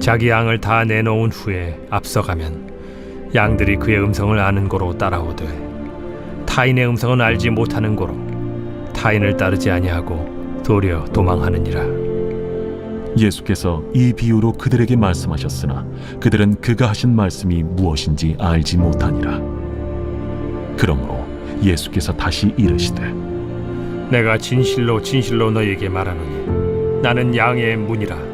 자기 양을 다 내놓은 후에 앞서가면 양들이 그의 음성을 아는 고로 따라오되 타인의 음성은 알지 못하는 고로 타인을 따르지 아니하고 도리어 도망하느니라. 예수께서 이 비유로 그들에게 말씀하셨으나 그들은 그가 하신 말씀이 무엇인지 알지 못하니라. 그러므로 예수께서 다시 이르시되 내가 진실로 진실로 너희에게 말하노니 나는 양의 문이라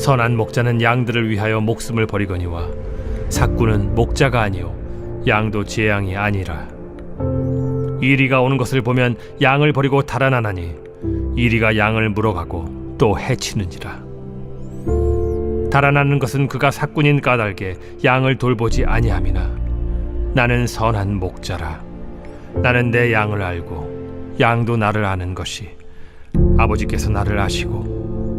선한 목자는 양들을 위하여 목숨을 버리거니와 사꾼은 목자가 아니요 양도 제 양이 아니라. 이리가 오는 것을 보면 양을 버리고 달아나나니 이리가 양을 물어가고 또 해치는지라. 달아나는 것은 그가 사꾼인 까닭에 양을 돌보지 아니함이나 나는 선한 목자라. 나는 내 양을 알고 양도 나를 아는 것이 아버지께서 나를 아시고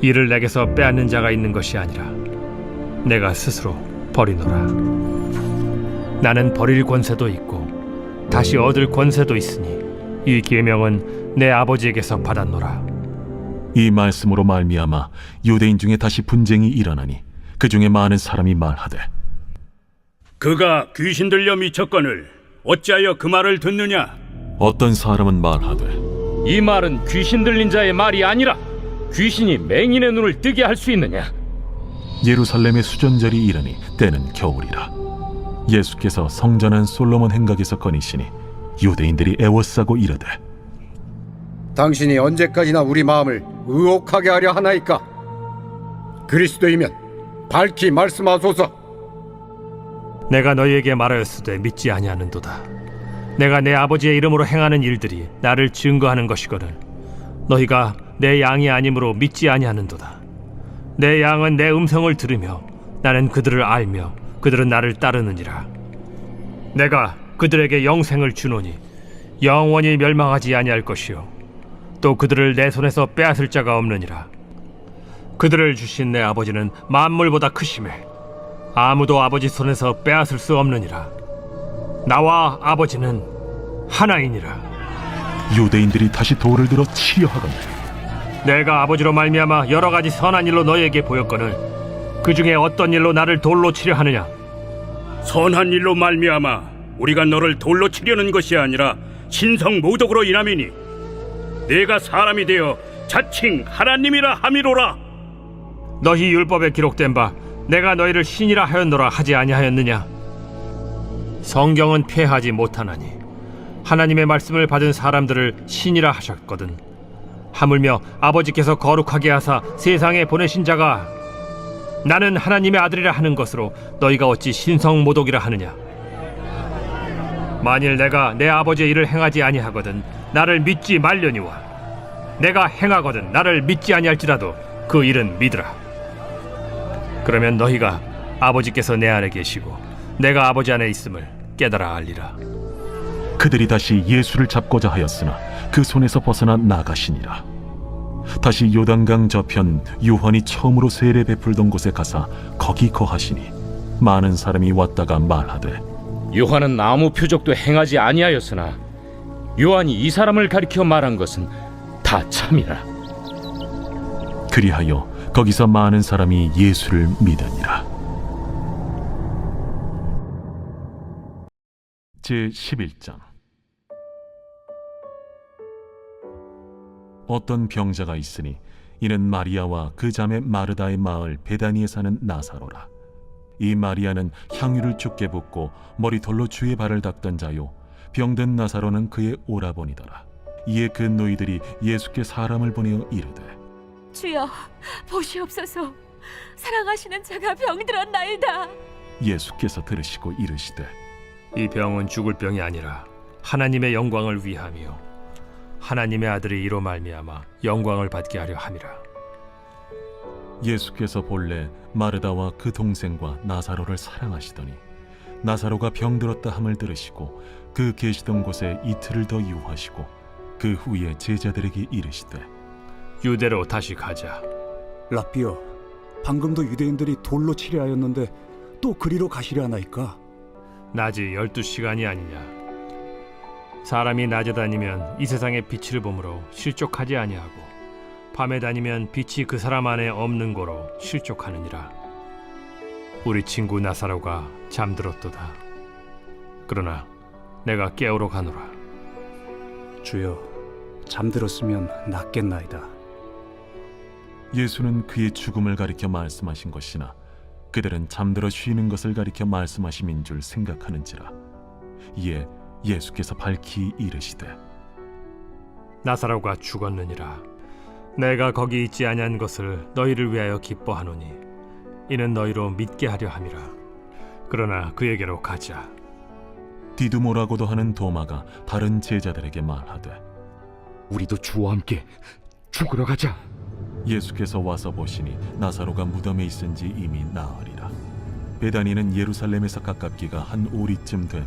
이를 내게서 빼앗는 자가 있는 것이 아니라 내가 스스로 버리노라 나는 버릴 권세도 있고 다시 얻을 권세도 있으니 이 계명은 내 아버지에게서 받았노라 이 말씀으로 말미암아 유대인 중에 다시 분쟁이 일어나니 그 중에 많은 사람이 말하되 그가 귀신 들려 미쳤거늘 어찌하여 그 말을 듣느냐? 어떤 사람은 말하되 이 말은 귀신 들린 자의 말이 아니라 귀신이 맹인의 눈을 뜨게 할 수 있느냐? 예루살렘의 수전절이 이르니 때는 겨울이라 예수께서 성전한 솔로몬 행각에서 거니시니 유대인들이 애워싸고 이르되 당신이 언제까지나 우리 마음을 의혹하게 하려 하나이까? 그리스도이면 밝히 말씀하소서. 내가 너희에게 말하였으되 믿지 아니하는도다 내가 내 아버지의 이름으로 행하는 일들이 나를 증거하는 것이거늘 너희가 내 양이 아니므로 믿지 아니하는도다. 내 양은 내 음성을 들으며 나는 그들을 알며 그들은 나를 따르느니라. 내가 그들에게 영생을 주노니 영원히 멸망하지 아니할 것이요. 또 그들을 내 손에서 빼앗을 자가 없느니라. 그들을 주신 내 아버지는 만물보다 크심에 아무도 아버지 손에서 빼앗을 수 없느니라. 나와 아버지는 하나이니라. 유대인들이 다시 돌을 들어 치려 하거늘 내가 아버지로 말미암아 여러 가지 선한 일로 너희에게 보였거늘 그 중에 어떤 일로 나를 돌로 치려 하느냐? 선한 일로 말미암아 우리가 너를 돌로 치려는 것이 아니라 신성 모독으로 인함이니 내가 사람이 되어 자칭 하나님이라 함이로라. 너희 율법에 기록된 바 내가 너희를 신이라 하였노라 하지 아니하였느냐? 성경은 폐하지 못하나니 하나님의 말씀을 받은 사람들을 신이라 하셨거든 하물며 아버지께서 거룩하게 하사 세상에 보내신 자가 나는 하나님의 아들이라 하는 것으로 너희가 어찌 신성 모독이라 하느냐 만일 내가 내 아버지의 일을 행하지 아니하거든 나를 믿지 말려니와 내가 행하거든 나를 믿지 아니할지라도 그 일은 믿으라 그러면 너희가 아버지께서 내 안에 계시고 내가 아버지 안에 있음을 깨달아 알리라. 그들이 다시 예수를 잡고자 하였으나 그 손에서 벗어나 나가시니라. 다시 요단강 저편 요한이 처음으로 세례 베풀던 곳에 가사 거기 거하시니 많은 사람이 왔다가 말하되 요한은 아무 표적도 행하지 아니하였으나 요한이 이 사람을 가리켜 말한 것은 다 참이라. 그리하여 거기서 많은 사람이 예수를 믿으니라. 제 11장 어떤 병자가 있으니 이는 마리아와 그 자매 마르다의 마을 베다니에 사는 나사로라. 이 마리아는 향유를 죽게 붓고 머리털로 주의 발을 닦던 자요 병든 나사로는 그의 오라버니더라. 이에 그 노이들이 예수께 사람을 보내어 이르되 주여 보시옵소서 사랑하시는 자가 병들었나이다 예수께서 들으시고 이르시되 이 병은 죽을 병이 아니라 하나님의 영광을 위함이요 하나님의 아들이 이로 말미암아 영광을 받게 하려 함이라. 예수께서 본래 마르다와 그 동생과 나사로를 사랑하시더니 나사로가 병들었다 함을 들으시고 그 계시던 곳에 이틀을 더 유하시고 그 후에 제자들에게 이르시되 유대로 다시 가자. 라비어, 방금도 유대인들이 돌로 치려 하였는데 또 그리로 가시려 하나이까? 낮이 열두 시간이 아니냐 사람이 낮에 다니면 이 세상의 빛을 보므로 실족하지 아니하고 밤에 다니면 빛이 그 사람 안에 없는 거로 실족하느니라. 우리 친구 나사로가 잠들었도다. 그러나 내가 깨우러 가노라. 주여, 잠들었으면 낫겠나이다. 예수는 그의 죽음을 가리켜 말씀하신 것이나 그들은 잠들어 쉬는 것을 가리켜 말씀하심인 줄 생각하는지라. 이에 예수께서 밝히 이르시되 나사로가 죽었느니라 내가 거기 있지 아니한 것을 너희를 위하여 기뻐하노니 이는 너희로 믿게 하려 함이라 그러나 그에게로 가자 디두모라고도 하는 도마가 다른 제자들에게 말하되 우리도 주와 함께 죽으러 가자. 예수께서 와서 보시니 나사로가 무덤에 있은 지 이미 나으리라. 베다니는 예루살렘에서 가깝기가 한 오리쯤 되매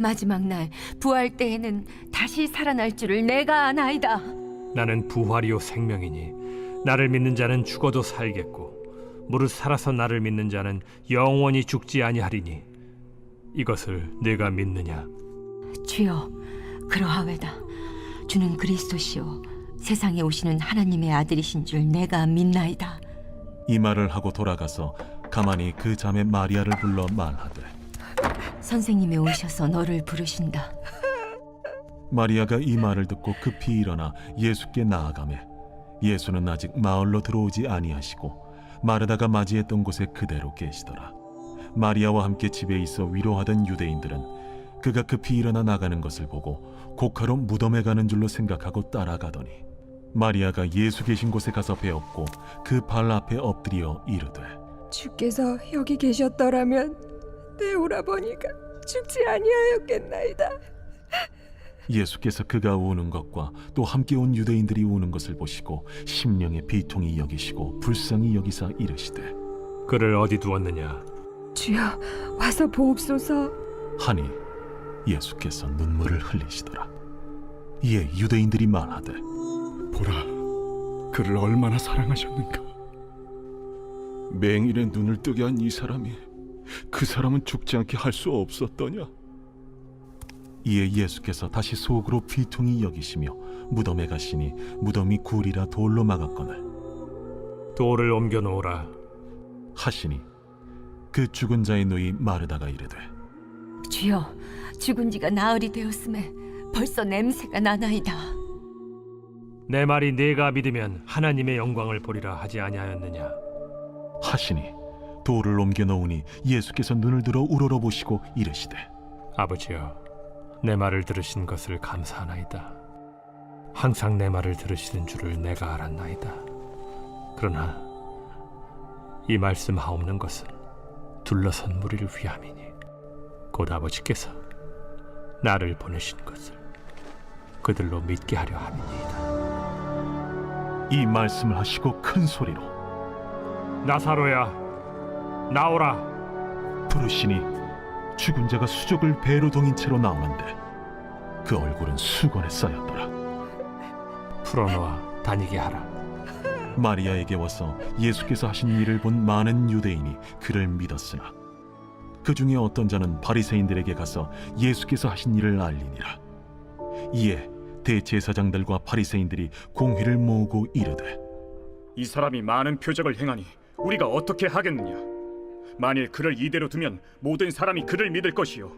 마지막 날 부활 때에는 다시 살아날 줄을 내가 아나이다. 나는 부활이요 생명이니 나를 믿는 자는 죽어도 살겠고 무릇 살아서 나를 믿는 자는 영원히 죽지 아니하리니 이것을 내가 믿느냐? 주여 그러하외다. 주는 그리스도시요. 세상에 오시는 하나님의 아들이신 줄 내가 믿나이다. 이 말을 하고 돌아가서 가만히 그 자매 마리아를 불러 말하되 선생님이 오셔서 너를 부르신다. 마리아가 이 말을 듣고 급히 일어나 예수께 나아가매 예수는 아직 마을로 들어오지 아니하시고 마르다가 맞이했던 곳에 그대로 계시더라. 마리아와 함께 집에 있어 위로하던 유대인들은 그가 급히 일어나 나가는 것을 보고 곡하러 무덤에 가는 줄로 생각하고 따라가더니 마리아가 예수 계신 곳에 가서 배웠고 그 발 앞에 엎드려 이르되 주께서 여기 계셨더라면 내 오라버니가 죽지 아니하였겠나이다. 예수께서 그가 우는 것과 또 함께 온 유대인들이 우는 것을 보시고 심령의 비통이 여기시고 불쌍히 여기사 이르시되 그를 어디 두었느냐 주여 와서 보옵소서. 하니 예수께서 눈물을 흘리시더라 이에 유대인들이 말하되 보라, 그를 얼마나 사랑하셨는가. 맹인의 눈을 뜨게 한 이 사람이 그 사람은 죽지 않게 할 수 없었더냐? 이에 예수께서 다시 속으로 비통히 여기시며 무덤에 가시니 무덤이 굴이라 돌로 막았거늘. 돌을 옮겨 놓으라. 하시니 그 죽은 자의 누이 마르다가 이르되 주여 죽은 지가 나흘이 되었음에 벌써 냄새가 나나이다. 내 말이 네가 믿으면 하나님의 영광을 보리라 하지 아니하였느냐? 하시니 돌을 옮겨 놓으니 예수께서 눈을 들어 우러러 보시고 이르시되 아버지여 내 말을 들으신 것을 감사하나이다 항상 내 말을 들으시는 줄을 내가 알았나이다 그러나 이 말씀 하옵는 것은 둘러선 무리를 위함이니 곧 아버지께서 나를 보내신 것을 그들로 믿게 하려 함이니이다. 이 말씀을 하시고 큰 소리로 나사로야, 나오라. 부르시니 죽은 자가 수족을 배로 동인 채로 나오는데 그 얼굴은 수건에 쌓였더라. 풀어놓아 다니게 하라. 마리아에게 와서 예수께서 하신 일을 본 많은 유대인이 그를 믿었으나 그 중에 어떤 자는 바리새인들에게 가서 예수께서 하신 일을 알리니라. 이에 대제사장들과 바리새인들이 공회를 모으고 이르되 이 사람이 많은 표적을 행하니 우리가 어떻게 하겠느냐? 만일 그를 이대로 두면 모든 사람이 그를 믿을 것이요.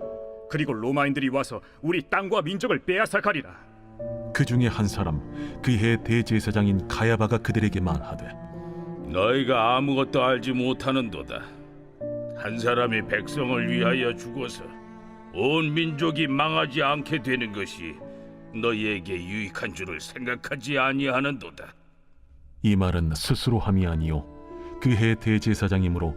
그리고 로마인들이 와서 우리 땅과 민족을 빼앗아 가리라. 그 중에 한 사람 그 해 대제사장인 가야바가 그들에게 말하되 너희가 아무것도 알지 못하는도다. 한 사람이 백성을 위하여 죽어서 온 민족이 망하지 않게 되는 것이 너희에게 유익한 줄을 생각하지 아니하는도다. 이 말은 스스로 함이 아니요 그 해 대제사장이므로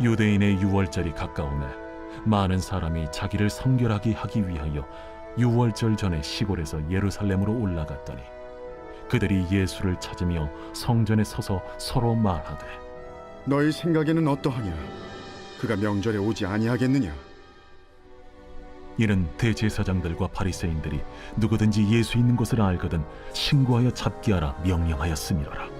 유대인의 유월절이 가까우매 많은 사람이 자기를 성결하게 하기 위하여 유월절 전에 시골에서 예루살렘으로 올라갔더니 그들이 예수를 찾으며 성전에 서서 서로 말하되 너희 생각에는 어떠하냐? 그가 명절에 오지 아니하겠느냐? 이는 대제사장들과 바리새인들이 누구든지 예수 있는 것을 알거든 신고하여 잡게 하라 명령하였음이로라.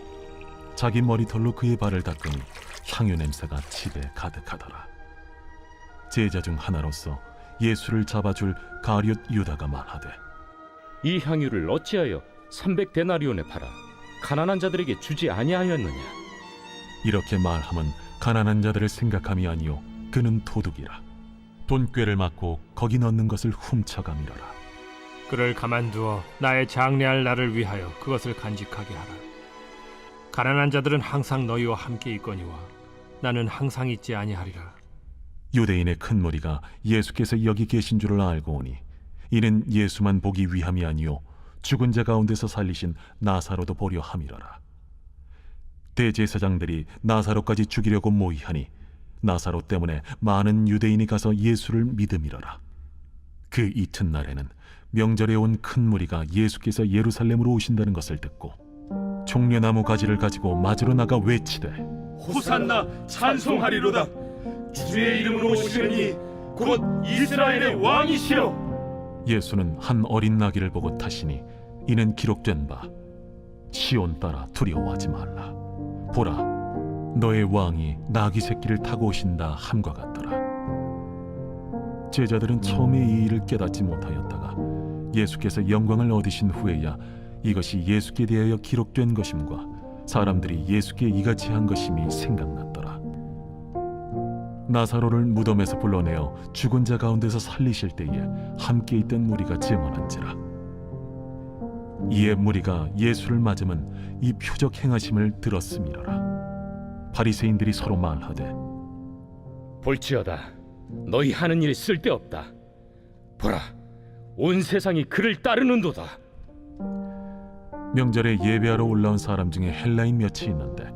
자기 머리털로 그의 발을 닦으니 향유 냄새가 집에 가득하더라. 제자 중 하나로서 예수를 잡아줄 가룟 유다가 말하되 이 향유를 어찌하여 300 데나리온에 팔아 가난한 자들에게 주지 아니하였느냐? 이렇게 말함은 가난한 자들을 생각함이 아니요 그는 도둑이라 돈꾀를 맞고 거기 넣는 것을 훔쳐감이로라. 그를 가만두어 나의 장래할 날을 위하여 그것을 간직하게 하라. 가난한 자들은 항상 너희와 함께 있거니와 나는 항상 있지 아니하리라. 유대인의 큰 무리가 예수께서 여기 계신 줄을 알고 오니 이는 예수만 보기 위함이 아니요 죽은 자 가운데서 살리신 나사로도 보려 함이로라 대제사장들이 나사로까지 죽이려고 모의하니 나사로 때문에 많은 유대인이 가서 예수를 믿음이로라 그 이튿날에는 명절에 온 큰 무리가 예수께서 예루살렘으로 오신다는 것을 듣고 종려나무 가지를 가지고 맞으러 나가 외치되 호산나 찬송하리로다. 주의 이름으로 오시니 곧 이스라엘의 왕이시여. 예수는 한 어린 나귀를 보고 타시니 이는 기록된 바 시온 따라 두려워하지 말라 보라 너의 왕이 나귀 새끼를 타고 오신다 함과 같더라 제자들은 처음에 이 일을 깨닫지 못하였다가 예수께서 영광을 얻으신 후에야 이것이 예수께 대하여 기록된 것임과 사람들이 예수께 이같이 한 것임이 생각났더라. 나사로를 무덤에서 불러내어 죽은 자 가운데서 살리실 때에 함께 있던 무리가 증언한지라. 이에 무리가 예수를 맞으면 이 표적 행하심을 들었음이로라. 바리새인들이 서로 말하되 볼지어다 너희 하는 일이 쓸데없다. 보라 온 세상이 그를 따르는도다 명절에 예배하러 올라온 사람 중에 헬라인 몇이 있는데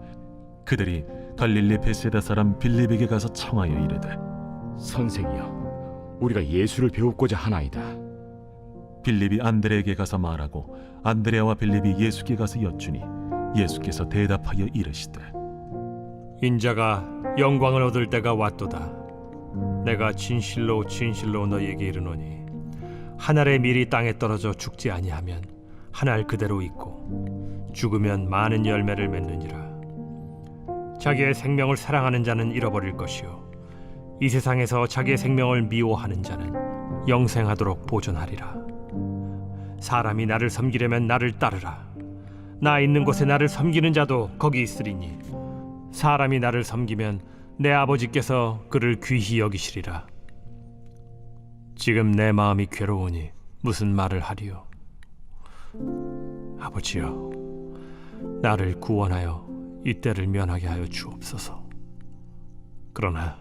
그들이 갈릴리 베세다 사람 빌립에게 가서 청하여 이르되 선생이여 우리가 예수를 배우고자 하나이다 빌립이 안드레에게 가서 말하고 안드레와 빌립이 예수께 가서 여쭈니 예수께서 대답하여 이르시되 인자가 영광을 얻을 때가 왔도다. 내가 진실로 진실로 너희에게 이르노니 한 알의 밀이 땅에 떨어져 죽지 아니하면 한 알 그대로 있고 죽으면 많은 열매를 맺느니라 자기의 생명을 사랑하는 자는 잃어버릴 것이요 이 세상에서 자기의 생명을 미워하는 자는 영생하도록 보존하리라 사람이 나를 섬기려면 나를 따르라 나 있는 곳에 나를 섬기는 자도 거기 있으리니 사람이 나를 섬기면 내 아버지께서 그를 귀히 여기시리라. 지금 내 마음이 괴로우니 무슨 말을 하리요? 아버지여, 나를 구원하여 이때를 면하게 하여 주옵소서. 그러나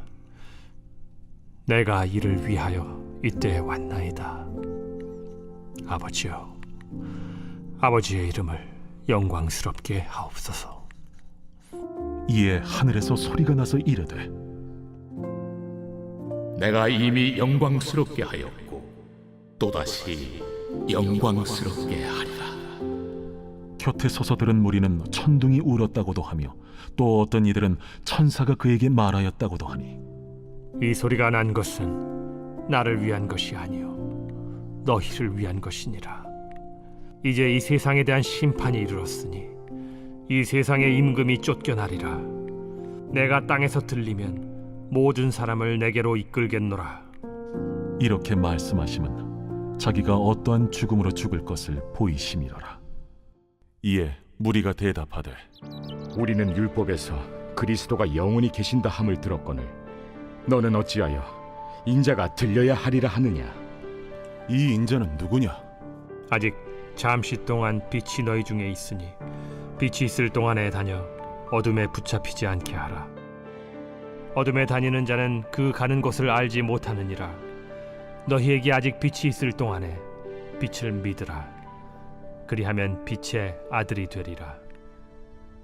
내가 이를 위하여 이때에 왔나이다. 아버지여, 아버지의 이름을 영광스럽게 하옵소서. 이에 하늘에서 소리가 나서 이르되 내가 이미 영광스럽게 하였고 또다시 영광스럽게 하리라. 곁에 서서 들은 무리는 천둥이 울었다고도 하며 또 어떤 이들은 천사가 그에게 말하였다고도 하니. 이 소리가 난 것은 나를 위한 것이 아니요 너희를 위한 것이니라. 이제 이 세상에 대한 심판이 이르렀으니 이 세상의 임금이 쫓겨나리라. 내가 땅에서 들리면 모든 사람을 내게로 이끌겠노라. 이렇게 말씀하심은 자기가 어떠한 죽음으로 죽을 것을 보이심이로라. 이에 무리가 대답하되 우리는 율법에서 그리스도가 영원히 계신다 함을 들었거늘 너는 어찌하여 인자가 들려야 하리라 하느냐? 이 인자는 누구냐? 아직 잠시 동안 빛이 너희 중에 있으니 빛이 있을 동안에 다녀 어둠에 붙잡히지 않게 하라. 어둠에 다니는 자는 그 가는 곳을 알지 못하느니라 너희에게 아직 빛이 있을 동안에 빛을 믿으라. 그리하면 빛의 아들이 되리라.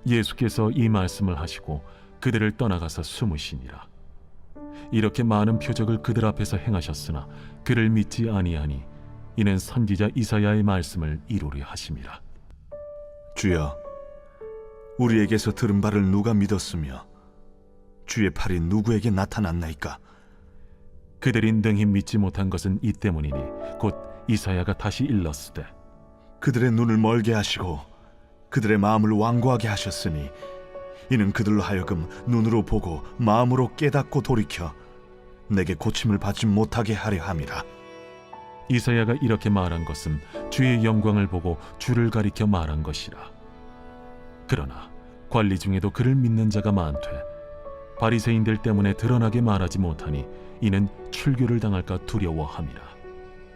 예수께서 이 말씀을 하시고 그들을 떠나가서 숨으시니라. 이렇게 많은 표적을 그들 앞에서 행하셨으나 그를 믿지 아니하니 이는 선지자 이사야의 말씀을 이루려 하심이라. 주여, 우리에게서 들은 바를 누가 믿었으며 주의 팔이 누구에게 나타났나이까? 그들이 능히 믿지 못한 것은 이 때문이니 곧 이사야가 다시 일렀으되 그들의 눈을 멀게 하시고 그들의 마음을 완고하게 하셨으니 이는 그들로 하여금 눈으로 보고 마음으로 깨닫고 돌이켜 내게 고침을 받지 못하게 하려 함이라. 이사야가 이렇게 말한 것은 주의 영광을 보고 주를 가리켜 말한 것이라. 그러나 관리 중에도 그를 믿는 자가 많되 바리새인들 때문에 드러나게 말하지 못하니 이는 출교를 당할까 두려워함이라.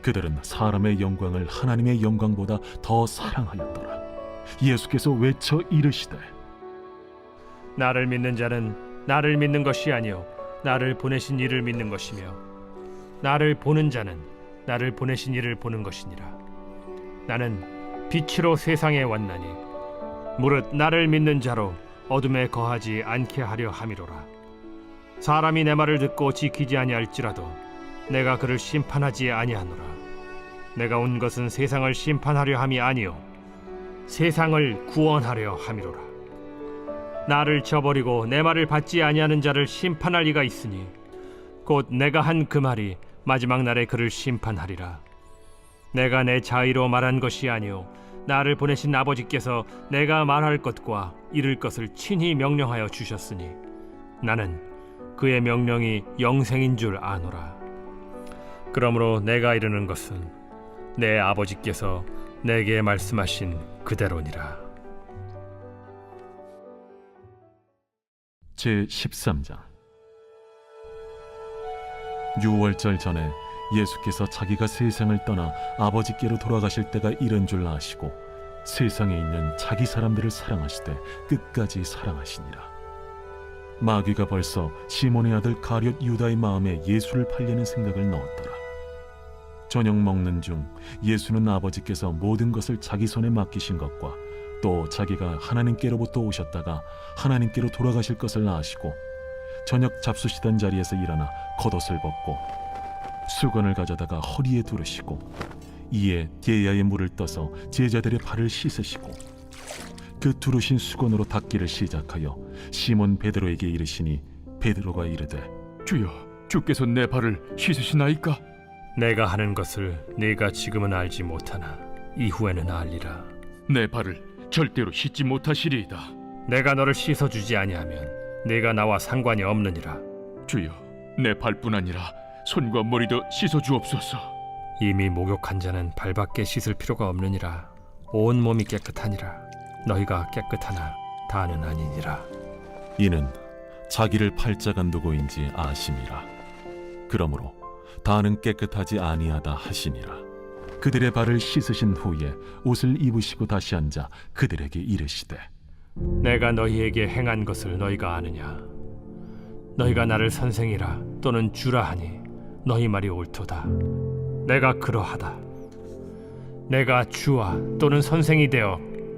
그들은 사람의 영광을 하나님의 영광보다 더 사랑하였더라. 예수께서 외쳐 이르시되 나를 믿는 자는 나를 믿는 것이 아니요 나를 보내신 이를 믿는 것이며 나를 보는 자는 나를 보내신 이를 보는 것이니라 나는 빛으로 세상에 왔나니 무릇 나를 믿는 자로 어둠에 거하지 않게 하려 함이로라 사람이 내 말을 듣고 지키지 아니할지라도 내가 그를 심판하지 아니하노라. 내가 온 것은 세상을 심판하려 함이 아니요 세상을 구원하려 함이로라. 나를 저버리고 내 말을 받지 아니하는 자를 심판할 이가 있으니 곧 내가 한 그 말이 마지막 날에 그를 심판하리라. 내가 내 자의로 말한 것이 아니요 나를 보내신 아버지께서 내가 말할 것과 이를 것을 친히 명령하여 주셨으니 나는 그의 명령이 영생인 줄 아노라. 그러므로 내가 이르는 것은 내 아버지께서 내게 말씀하신 그대로니라. 제 13장. 유월절 전에 예수께서 자기가 세상을 떠나 아버지께로 돌아가실 때가 이른 줄 아시고 세상에 있는 자기 사람들을 사랑하시되 끝까지 사랑하시니라 마귀가 벌써 시몬의 아들 가룟 유다의 마음에 예수를 팔려는 생각을 넣었더라. 저녁 먹는 중 예수는 아버지께서 모든 것을 자기 손에 맡기신 것과 또 자기가 하나님께로부터 오셨다가 하나님께로 돌아가실 것을 아시고 저녁 잡수시던 자리에서 일어나 겉옷을 벗고 수건을 가져다가 허리에 두르시고 이에 게야의 물을 떠서 제자들의 발을 씻으시고 그 두르신 수건으로 닦기를 시작하여 시몬 베드로에게 이르시니 베드로가 이르되 주여 주께서 내 발을 씻으시나이까? 내가 하는 것을 네가 지금은 알지 못하나 이후에는 알리라. 내 발을 절대로 씻지 못하시리이다. 내가 너를 씻어 주지 아니하면 네가 나와 상관이 없느니라. 주여, 내 발뿐 아니라 손과 머리도 씻어 주옵소서. 이미 목욕한 자는 발밖에 씻을 필요가 없느니라. 온 몸이 깨끗하니라. 너희가 깨끗하나 다는 아니니라. 이는 자기를 팔자가 누구인지 아심이라 그러므로 다는 깨끗하지 아니하다 하시니라 그들의 발을 씻으신 후에 옷을 입으시고 다시 앉아 그들에게 이르시되 내가 너희에게 행한 것을 너희가 아느냐? 너희가 나를 선생이라 또는 주라 하니 너희 말이 옳도다. 내가 그러하다. 내가 주와 또는 선생이 되어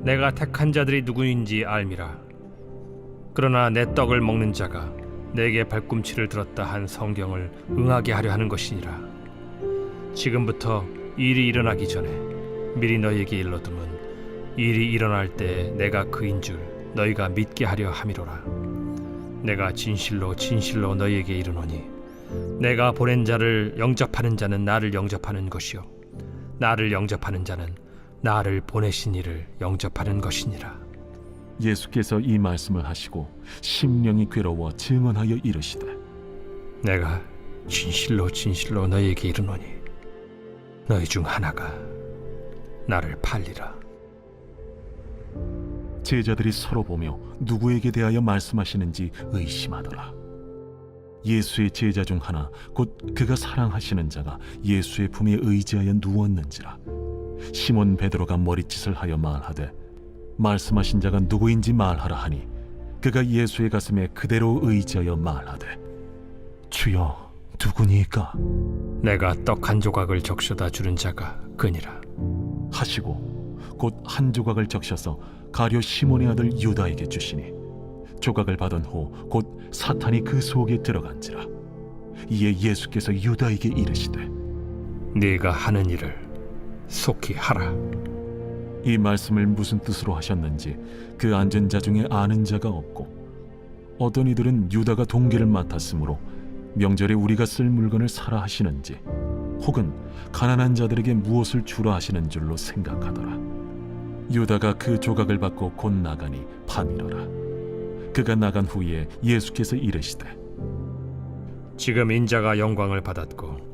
내가 택한 자들이 누구인지 알미라. 그러나 내 떡을 먹는 자가 내게 발꿈치를 들었다 한 성경을 응하게 하려 하는 것이니라. 지금부터 일이 일어나기 전에 미리 너희에게 일러두면 일이 일어날 때 내가 그인 줄 너희가 믿게 하려 함이로라. 내가 진실로 진실로 너희에게 이르노니 내가 보낸 자를 영접하는 자는 나를 영접하는 것이요. 나를 영접하는 자는 나를 보내신 이를 영접하는 것이니라. 예수께서 이 말씀을 하시고 심령이 괴로워 증언하여 이르시되 내가 진실로 진실로 너희에게 이르노니 너희 중 하나가 나를 팔리라. 제자들이 서로 보며 누구에게 대하여 말씀하시는지 의심하더라. 예수의 제자 중 하나 곧 그가 사랑하시는 자가 예수의 품에 의지하여 누웠는지라. 시몬 베드로가 머리짓을 하여 말하되 말씀하신 자가 누구인지 말하라 하니 그가 예수의 가슴에 그대로 의지하여 말하되 주여 누구니까 내가 떡 한 조각을 적셔다 주는 자가 그니라. 하시고 곧 한 조각을 적셔서 가룟 시몬의 아들 유다에게 주시니 조각을 받은 후 곧 사탄이 그 속에 들어간지라 이에 예수께서 유다에게 이르시되 네가 하는 일을 속히 하라. 이 말씀을 무슨 뜻으로 하셨는지 그 앉은 자 중에 아는 자가 없고 어떤 이들은 유다가 동기를 맡았으므로 명절에 우리가 쓸 물건을 사라 하시는지 혹은 가난한 자들에게 무엇을 주라 하시는 줄로 생각하더라 유다가 그 조각을 받고 곧 나가니 밤이더라 그가 나간 후에 예수께서 이르시되 지금 인자가 영광을 받았고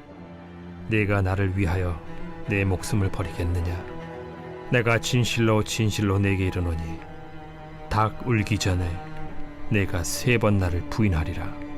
네가 나를 위하여 내 목숨을 버리겠느냐? 내가 진실로 진실로 내게 이르노니 닭 울기 전에 내가 세 번 나를 부인하리라.